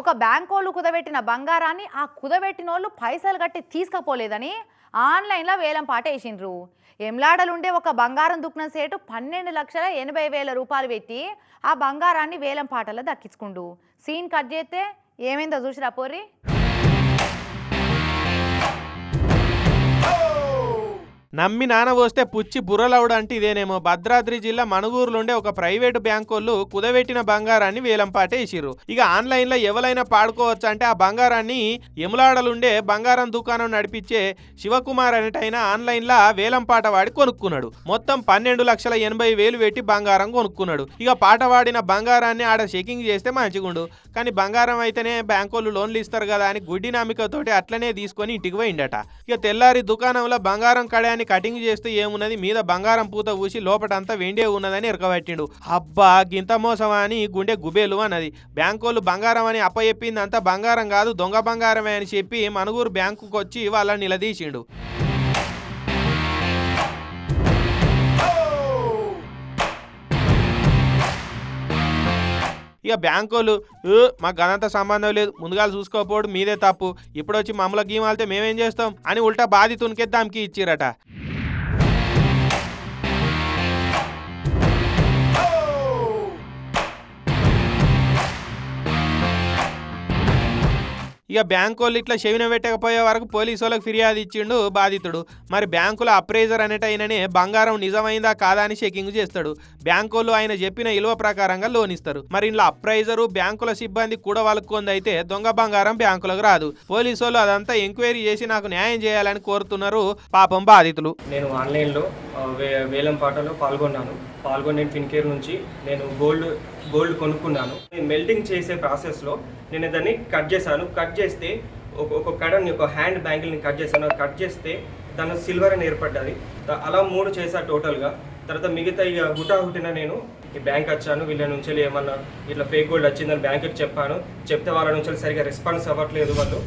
ఒక బ్యాంకోళ్ళు కుదబెట్టిన బంగారాన్ని ఆ కుదబెట్టిన వాళ్ళు పైసలు కట్టి తీసుకపోలేదని ఆన్లైన్లో వేలం పాట వేసిండ్రు. ఎమ్లాడలుండే ఒక బంగారం దుక్కున సేటు పన్నెండు లక్షల ఎనభై వేల రూపాయలు పెట్టి ఆ బంగారాన్ని వేలం పాటలో దక్కించుకుండు. సీన్ కట్ చేస్తే ఏమైందో చూసిరా పోర్రి? నమ్మి నానవోస్తే పుచ్చి బుర్రలవడంటే అంటే ఇదేనేమో. భద్రాద్రి జిల్లా మణుగూరులోండే ఒక ప్రైవేటు బ్యాంకోళ్ళు కుదబెట్టిన బంగారాన్ని వేలంపాటే వేసిర్రు ఇక ఆన్లైన్లో ఎవరైనా పాడుకోవచ్చు అంటే ఆ బంగారాన్ని ఎములాడలుండే బంగారం దుకాణం నడిపించే శివకుమార్ అనేటైన ఆన్లైన్ లా వేలంపాట వాడి కొనుక్కున్నాడు. మొత్తం పన్నెండు లక్షల ఎనభై వేలు పెట్టి బంగారం కొనుక్కున్నాడు. ఇక పాట వాడిన బంగారాన్ని ఆడ చెకింగ్ చేస్తే మంచిగుండు. కానీ బంగారం అయితేనే బ్యాంకోళ్ళు లోన్లు ఇస్తారు కదా అని గుడ్డి నమ్మికతోటి అట్లనే తీసుకొని ఇంటికి పోయిండట. ఇక తెల్లారి దుకాణంలో బంగారం దాన్ని కటింగ్ చేస్తే ఏమున్నది? మీద బంగారం పూత ఊసి లోపటంతా వెండే ఉన్నదని ఇరకబట్టిండు అబ్బా గింత మోసమా అని గుండె గుబేలు అన్నది. బ్యాంకోళ్ళు బంగారం అని అప్పచెప్పింది అంతా బంగారం కాదు దొంగ బంగారమే అని చెప్పి మనుగూరు బ్యాంకుకి వచ్చి వాళ్ళని నిలదీసిండు. ఇక బ్యాంకులు మాకు గనంత సంబంధం లేదు ముందుగా చూసుకోకపోవడం మీదే తప్పు. ఇప్పుడు వచ్చి మమ్మల్ని గీమాలితే మేమేం చేస్తాం? అని ఉల్టా బాధితునికే దానికి ఇచ్చిరట. ఇక బ్యాంకు వాళ్ళు ఇట్లా చెవిన పెట్టకపోయే వరకు పోలీసు వాళ్ళకి ఫిర్యాదు ఇచ్చిండు బాధితుడు. మరి బ్యాంకులో అప్రైజర్ అనేటైననే బంగారం నిజమైందా కాదా అని చెకింగ్ చేస్తాడు. బ్యాంకు వాళ్ళు ఆయన చెప్పిన విలువ ప్రకారంగా లోన్ ఇస్తారు. మరి ఇంట్లో అప్రైజరు బ్యాంకుల సిబ్బంది కూడా వాళ్ళకు అయితే దొంగ బంగారం బ్యాంకులకు రాదు. పోలీసు వాళ్ళు అదంతా ఎంక్వైరీ చేసి నాకు న్యాయం చేయాలని కోరుతున్నారు పాపం బాధితులు. నేను ఆన్లైన్లో వేలం పాటలో పాల్గొన్నాను. పాల్గొని నేను ఫిన్కేర్ నుంచి నేను గోల్డ్ గోల్డ్ కొనుక్కున్నాను. నేను మెల్టింగ్ చేసే ప్రాసెస్లో నేను దాన్ని కట్ చేశాను. కట్ చేస్తే ఒక ఒక కడని ఒక హ్యాండ్ బ్యాంగిల్ని కట్ చేశాను. కట్ చేస్తే దాని సిల్వర్ అని ఏర్పడ్డది. అలా మూడు చేశా టోటల్గా తర్వాత మిగతా ఇక హుటాహుటిన నేను ఈ బ్యాంక్ వచ్చాను. వీళ్ళ నుంచి ఏమన్నా ఇట్లా ఫేక్ గోల్డ్ వచ్చిందని బ్యాంకుకి చెప్పాను. చెప్తే వాళ్ళ నుంచి సరిగా రెస్పాన్స్ అవ్వట్లేదు వాళ్ళు.